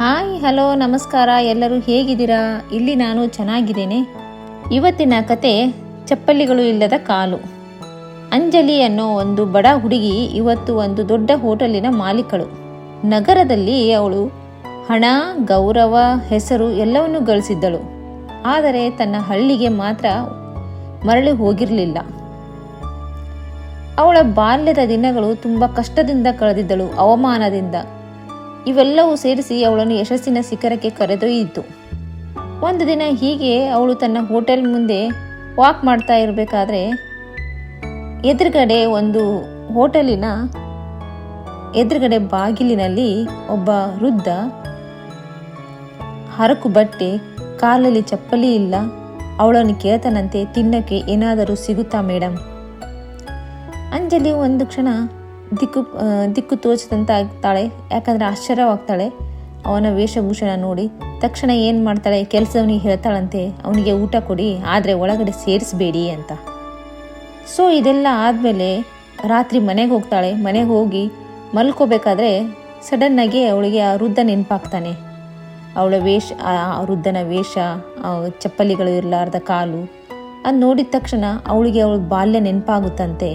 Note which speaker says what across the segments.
Speaker 1: Hi, hello, ನಮಸ್ಕಾರ, ಎಲ್ಲರೂ ಹೇಗಿದ್ದೀರಾ? ಇಲ್ಲಿ ನಾನು ಚೆನ್ನಾಗಿದ್ದೇನೆ. ಇವತ್ತಿನ ಕತೆ, ಚಪ್ಪಲಿಗಳು ಇಲ್ಲದ ಕಾಲು. ಅಂಜಲಿ ಅನ್ನೋ ಒಂದು ಬಡ ಹುಡುಗಿ ಇವತ್ತು ಒಂದು ದೊಡ್ಡ ಹೋಟೆಲಿನ ಮಾಲೀಕಳು. ನಗರದಲ್ಲಿ ಅವಳು ಹಣ, ಗೌರವ, ಹೆಸರು ಎಲ್ಲವನ್ನೂ ಗಳಿಸಿದ್ದಳು. ಆದರೆ ತನ್ನ ಹಳ್ಳಿಗೆ ಮಾತ್ರ ಮರಳಿ ಹೋಗಿರಲಿಲ್ಲ. ಅವಳ ಬಾಲ್ಯದ ದಿನಗಳು ತುಂಬ ಕಷ್ಟದಿಂದ ಕಳೆದಿದ್ದಳು ಅವಮಾನದಿಂದ. ಇವೆಲ್ಲವೂ ಸೇರಿಸಿ ಅವಳನ್ನು ಯಶಸ್ಸಿನ ಶಿಖರಕ್ಕೆ ಕರೆದೊಯ್ಯಿತು. ಒಂದು ದಿನ ಹೀಗೆ ಅವಳು ತನ್ನ ಹೋಟೆಲ್ ಮುಂದೆ ವಾಕ್ ಮಾಡ್ತಾ ಇರಬೇಕಾದ್ರೆ ಎದುರುಗಡೆ ಒಂದು ಹೋಟೆಲಿನ ಎದುರುಗಡೆ ಬಾಗಿಲಿನಲ್ಲಿ ಒಬ್ಬ ವೃದ್ಧ ಹರಕು ಬಟ್ಟೆ, ಕಾಲಲ್ಲಿ ಚಪ್ಪಲಿ ಇಲ್ಲ, ಅವಳನ್ನು ಕೇಳ್ತಾನಂತೆ, ತಿನ್ನಕ್ಕೆ ಏನಾದರೂ ಸಿಗುತ್ತಾ ಮೇಡಮ್ ಅಂಜಲಿ ಒಂದು ಕ್ಷಣ ದಿಕ್ಕು ದಿಕ್ಕು ತೋಚದಂತ ಆಗ್ತಾಳೆ ಯಾಕಂದರೆ ಆಶ್ಚರ್ಯವಾಗ್ತಾಳೆ. ಅವನ ವೇಷಭೂಷಣ ನೋಡಿ, ತಕ್ಷಣ ಏನು ಮಾಡ್ತಾಳೆ, ಕೆಲಸವನಿಗೆ ಹೇಳ್ತಾಳಂತೆ, ಅವನಿಗೆ ಊಟ ಕೊಡಿ, ಆದರೆ ಒಳಗಡೆ ಸೇರಿಸಬೇಡಿ ಅಂತ. ಸೊ ಇದೆಲ್ಲ ಆದಮೇಲೆ ರಾತ್ರಿ ಮನೆಗೆ ಹೋಗ್ತಾಳೆ. ಮನೆಗೆ ಹೋಗಿ ಮಲ್ಕೋಬೇಕಾದ್ರೆ ಸಡನ್ನಾಗಿ ಅವಳಿಗೆ ಆ ವೃದ್ಧ ನೆನಪಾಗ್ತಾನೆ. ಅವಳ ವೇಷ, ಆ ವೃದ್ಧನ ವೇಷ ಚಪ್ಪಲಿಗಳು ಇರಲಾರ್ದ ಕಾಲು, ಅದು ನೋಡಿದ ತಕ್ಷಣ ಅವಳಿಗೆ ಅವಳ ಬಾಲ್ಯ ನೆನಪಾಗುತ್ತಂತೆ.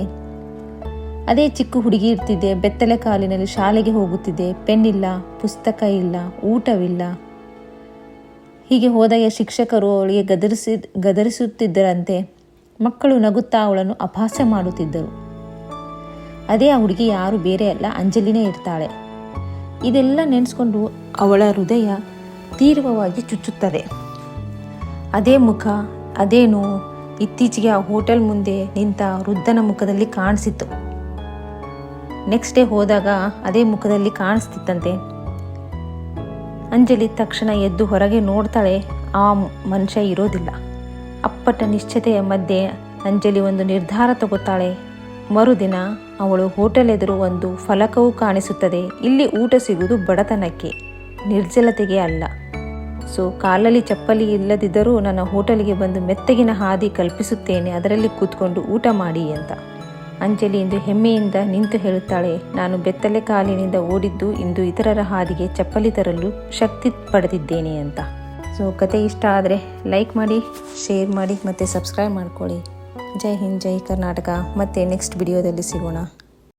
Speaker 1: ಅದೇ ಚಿಕ್ಕ ಹುಡುಗಿ ಇರ್ತಿದ್ದೆ, ಬೆತ್ತಲೆ ಕಾಲಿನಲ್ಲಿ ಶಾಲೆಗೆ ಹೋಗುತ್ತಿದ್ದೆ. ಪೆನ್ ಇಲ್ಲ ಪುಸ್ತಕ ಇಲ್ಲ, ಊಟವಿಲ್ಲ. ಹೀಗೆ ಹೋದಾಗ ಶಿಕ್ಷಕರು ಅವಳಿಗೆ ಗದರಿಸಿ, ಗದರಿಸುತ್ತಿದ್ದರಂತೆ. ಮಕ್ಕಳು ನಗುತ್ತಾ ಅವಳನ್ನು ಅಪಹಾಸ್ಯ ಮಾಡುತ್ತಿದ್ದರು. ಅದೇ ಆ ಹುಡುಗಿ ಯಾರು ಬೇರೆ ಅಲ್ಲ, ಅಂಜಲಿನೇ ಇರ್ತಾಳೆ. ಇದೆಲ್ಲ ನೆನೆಸ್ಕೊಂಡು ಅವಳ ಹೃದಯ ತೀವ್ರವಾಗಿ ಚುಚ್ಚುತ್ತದೆ. ಅದೇ ಮುಖ ಅದೇನು ಇತ್ತೀಚೆಗೆ ಆ ಹೋಟೆಲ್ ಮುಂದೆ ನಿಂತ ವೃದ್ಧನ ಮುಖದಲ್ಲಿ ಕಾಣಿಸಿತ್ತು. ನೆಕ್ಸ್ಟ್ ಡೇ ಹೋದಾಗ ಅದೇ ಮುಖದಲ್ಲಿ ಕಾಣಿಸ್ತಿತ್ತಂತೆ. ಅಂಜಲಿ ತಕ್ಷಣ ಎದ್ದು ಹೊರಗೆ ನೋಡ್ತಾಳೆ, ಆ ಮನುಷ್ಯ ಇರೋದಿಲ್ಲ. ಅಪ್ಪಟ ನಿಶ್ಚತೆಯ ಮಧ್ಯೆ ಅಂಜಲಿ ಒಂದು ನಿರ್ಧಾರ ತಗೋತಾಳೆ. ಮರುದಿನ ಅವಳು ಹೋಟೆಲ್ ಎದುರು ಒಂದು ಫಲಕವೂ ಕಾಣಿಸುತ್ತದೆ. ಇಲ್ಲಿ ಊಟ ಸಿಗುವುದು ಬಡತನಕ್ಕೆ, ನಿರ್ಜಲತೆಗೆ ಅಲ್ಲ. ಸೊ ಕಾಲಲ್ಲಿ ಚಪ್ಪಲಿ ಇಲ್ಲದಿದ್ದರೂ ನನ್ನ ಹೋಟೆಲ್ಗೆ ಬಂದು ಮೆತ್ತಗಿನ ಹಾದಿ ಕಲ್ಪಿಸುತ್ತೇನೆ, ಅದರಲ್ಲಿ ಕೂತ್ಕೊಂಡು ಊಟ ಮಾಡಿ ಅಂತ. ಅಂಜಲಿ ಎಂದು ಹೆಮ್ಮೆಯಿಂದ ನಿಂತು ಹೇಳುತ್ತಾಳೆ. ನಾನು ಬೆತ್ತಲೆ ಕಾಲಿನಿಂದ ಓಡಿದ್ದು ಇಂದು ಇತರರ ಹಾದಿಗೆ ಚಪ್ಪಲಿ ತರಲು ಶಕ್ತಿ ಪಡೆದಿದ್ದೇನೆ ಅಂತ. ಸೊ ಕತೆ ಇಷ್ಟ ಆದರೆ ಲೈಕ್ ಮಾಡಿ ಶೇರ್ ಮಾಡಿ ಮತ್ತು ಸಬ್ಸ್ಕ್ರೈಬ್ ಮಾಡ್ಕೊಳ್ಳಿ. ಜೈ ಹಿಂದ್, ಜೈ ಕರ್ನಾಟಕ. ಮತ್ತು ನೆಕ್ಸ್ಟ್ ವಿಡಿಯೋದಲ್ಲಿ ಸಿಗೋಣ.